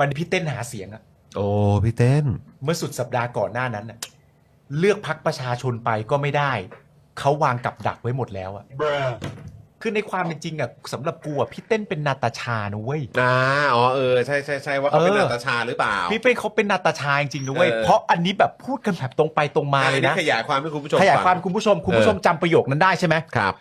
วันนี้พี่เต้นหาเสียงอะโอ้พี่เต้น เมื่อสุดสัปดาห์ก่อนหน้านั้นน่ะเลือกพักประชาชนไปก็ไม่ได้ เขาวางกับดักไว้หมดแล้วอะคือในความเป็นจริงอะสำหรับกูอะพี่เต้นเป็นนาตาชานะเว้ย อ่าอ๋อเออใช่ใช่ใช่ว่าเขาเป็นเออ นาตาชาหรือเปล่า พี่เป้เขาเป็นนาตาชาจริงๆนะเว้ยเออ เพราะอันนี้แบบพูดกันแบบตรงไปตรงมาเลยอันะขยายความให้คุณผู้ชมขยายความฟัง คุณผู้ชมคุณผู้ชมจำประโยคนั้นได้ใช่ไหมครับ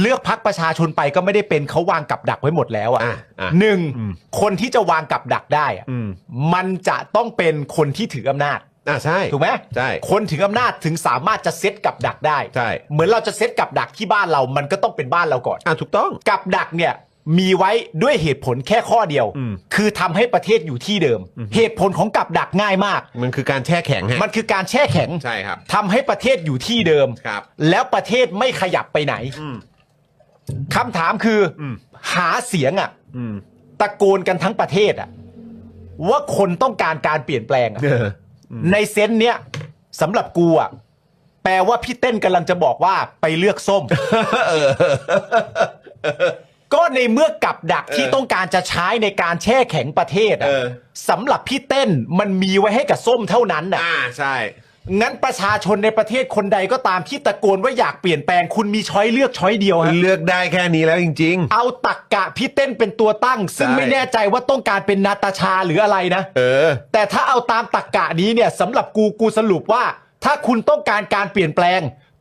เลือกพักประชาชนไปก็ไม่ได้เป็นเขาวางกับดักไว้หมดแล้วอะอะอะ หนึ่งอืมคนที่จะวางกับดักได้อะอืมมันจะต้องเป็นคนที่ถืออำนาจ อ่าใช่ ถูกไหมใช่คนถืออำนาจถึงสามารถจะเซตกับดักได้ ใช่ เหมือนเราจะเซตกับดักที่บ้านเรา มันก็ต้องเป็นบ้านเราก่อน อ่าถูกต้อง กับดักเนี่ยมีไว้ด้วยเหตุผลแค่ข้อเดียว อืม คือทำให้ประเทศอยู่ที่เดิม เหตุผลของกับดักง่ายมาก มันคือการแช่แข็งฮะมันคือการแช่แข็งใช่ครับ ทำให้ประเทศอยู่ที่เดิม ครับ แล้วประเทศไม่ขยับไปไหน อืม คำถามคืออม หาเสียงอะอืมตะโกนกันทั้งประเทศอะว่าคนต้องการการเปลี่ยนแปลงอะ เออ ในเซนส์เนี้ยสำหรับกูอะแปลว่าพี่เต้นกำลังจะบอกว่าไปเลือกส้ม ก็ในเมื่อกับดักที่ต้องการจะใช้ในการแช่แข็งประเทศอะเออ สำหรับพี่เต้นมันมีไว้ให้กับส้มเท่านั้นน่ะอ่าใช่ งั้นประชาชนในประเทศคนใดก็ตามที่ตะโกนว่าอยากเปลี่ยนแปลงคุณมีช้อยเลือกช้อยเดียวฮะเลือกได้แค่นี้แล้วจริง เอาตักกะพี่เต้นเป็นตัวตั้ง ซึ่งใช่ ไม่แน่ใจว่าต้องการเป็นนาตาชาหรืออะไรนะ ๆ เออ แต่ถ้าเอาตามตักกะนี้เนี่ยสำหรับกูกูสรุปว่า ถ้าคุณต้องการการเปลี่ยนแปลง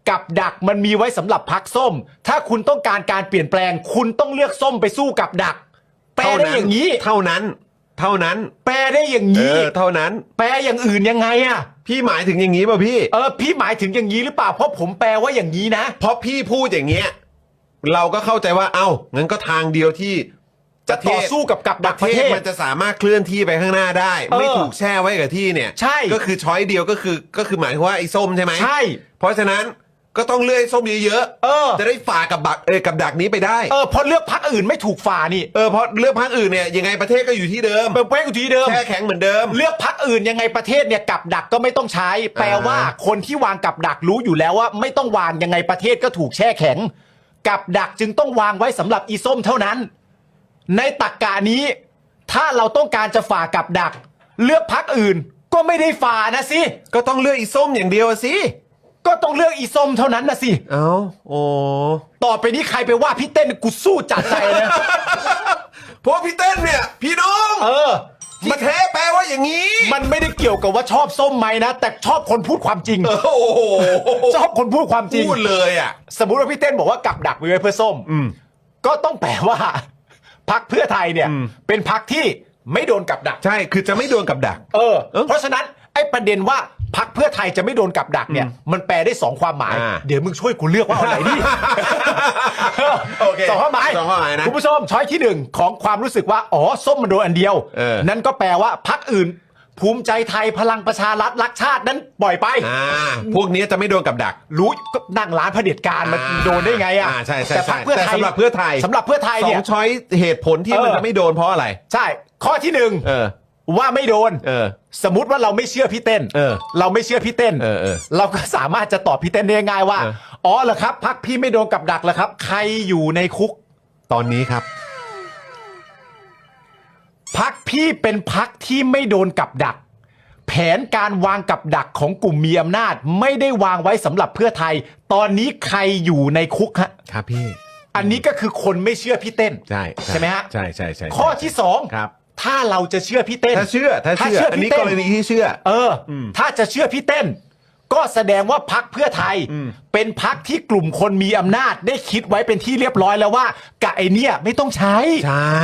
กับดักมันมีไว้สำหรับพักส้ม ถ้าคุณต้องการการเปลี่ยนแปลง คุณต้องเลือกส้มไปสู้กับดักแปลได้อย่างนี้ เท่านั้น เท่านั้น แปลได้อย่างเอนี้ อเท่านั้น แปลอย่างอื่นยังไงอะพี่หมายถึงอย่างนี้ป่ะพี่ เออพี่หมายถึงอย่างนี้หรือเปล่าเพราะผมแปลว่าอย่างนี้นะ เพราะพี่พูดอย่างเงี้ยเราก็เข้าใจว่าเอ้างั้นก็ทางเดียวที่จะต่อสู้กับกับปดักระประเทเทศศ มันจะสามารถเคลื่อนที่ไปข้างหน้าได้ เออไม่ถูกแช่ไว้กับที่เนี่ยใช่ ก็คือช้อยเดียวก็คือก็คือหมายถึงว่าไอ้ส้มใช่ไหมใช่ เพราะฉะนั้น ก็ต้องเลื่อยส้มเยอะเออ จะได้ฝ่ากับบักเออกับดักนี้ไปได้ เออเพราะเลือกพักอื่นไม่ถูกฝ่านี่เออเพราะเลือกพรรคอื่นเนี่ยยังไงประเทศก็อยู่ที่เดิมเป็นเป้กูทีเดิม แช่แข็งเหมือนเดิม เลือกพักอื่นยังไงประเทศเนี่ยกับดักก็ไม่ต้องใช้ แปลว่าคนที่วางกับดักรู้อยู่แล้วว่า ไม่ต้องวางยังไงประเทศก็ถูกแช่แข็ง กับดักจึงต้องวางไว้สำหรับอีส้มเท่านั้น ในตักกานี้ ถ้าเราต้องการจะฝ่ากับดัก เลือกพักอื่นก็ไม่ได้ฝ่านะสิก็ต้องเลือกอีส้มอย่างเดียวอะสิ ก็ต้องเลือกอีส้มเท่านั้นนะสิ เอ้าโอ้ต่อไปนี้ใครไปว่าพี่เต้นกูสู้จัดใจเลยนะ เพราะพี่เต้นเนี่ย พี่น้องเออที่แท้แปลว่าอย่างนี้มันไม่ได้เกี่ยวกับว่าชอบส้มไหมนะ แต่ชอบคนพูดความจริง โอ้โหชอบคนพูดความจริง พูดเลยอะ สมมุติว่าพี่เต้นบอกว่ากับดักไว้เพื่อส้ม อืม ก็ต้องแปลว่าพักเพื่อไทยเนี่ยอืมเป็นพักที่ไม่โดนกับดัก ใช่คือจะไม่โดนกับดัก เออ เออ เพราะฉะนั้น ไอ้ประเด็นว่าพักเพื่อไทยจะไม่โดนกับดักเนี่ย มันแปลได้สองความหมาย อ่าเดี๋ยวมึงช่วยกูเลือกว่าเอาไหนดี โอเคสองความหมายสองความหมายนะคุณผู้ชมช้อยที่หนึ่งของความรู้สึกว่า อ๋อ ส้มมันโดนอันเดียว เออ นั่นก็แปลว่าพักอื่น ภูมิใจไทยพลังประชารัฐรักชาตินั้นปล่อยไป อ่าพวกนี้จะไม่โดนกับดัก รู้ก็นั่งร้านเผด็จการมันอ่าโดนได้ไงอะอ่าใช่ใช่แต่พรรคเพื่อแต่ไทยสำหรับเพื่อไทย สำหรับเพื่อไทยสอเนี่งยช้อยเหตุผลที่มันเออจะไม่โดนเพราะอะไร ใช่ ข้อที่หนึ่งเออ ว่าไม่โดน เออ สมมติว่าเราไม่เชื่อพี่เต้นเออเราไม่เชื่อพี่เต้นเออเออเราก็สามารถจะตอบพี่เต้นได้ง่ายๆว่าเออ อ๋อเหรอครับพักพี่ไม่โดนกับดักเหรอครับ ใครอยู่ในคุก ตอนนี้ครับ พักพี่เป็นพักที่ไม่โดนกับดัก แผนการวางกับดักของกลุ่มมีอำนาจ ไม่ได้วางไว้สำหรับเพื่อไทย ตอนนี้ใครอยู่ในคุกฮะครับพี่อันนี้ก็คือคนไม่เชื่อพี่เต้น ใช่ใช่ไหมฮะ ใช่ใช่ใช่ข้อที่สอง ครับ ถ้าเราจะเชื่อพี่เต้น ถ้าเชื่อถ้าเชื่ออันนี้พี่กเต้รณีที่เชื่อ เอออถ้าจะเชื่อพี่เต้น ก็แสดงว่าพักเพื่อไทยเป็นพักที่กลุ่มคนมีอำนาจได้คิดไว้เป็นที่เรียบร้อยแล้วว่ากะไอเนี่ยไม่ต้องใช้ใช่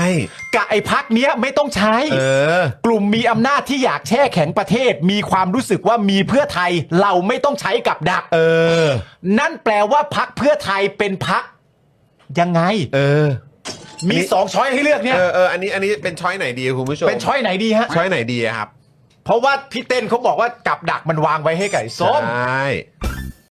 กะไอพักเนี้ยไม่ต้องใช้ เออ กลุ่มมีอำนาจที่อยากแช่แข็งประเทศ มีความรู้สึกว่ามีเพื่อไทยเราไม่ต้องใช้กับดัก เออ นั่นแปลว่าพักเพื่อไทยเป็นพักยังไง เออ มีสองช้อยให้เลือกเนี่ย เออเอออันนี้อันนี้เป็นช้อยไหนดีคุณผู้ชมเป็นช้อยไหนดีฮะ ช้อยไหนดีอะครับเพราะว่าพี่เต้นเขาบอกว่ากับดักมันวางไว้ให้ไก่ส้ม ใช่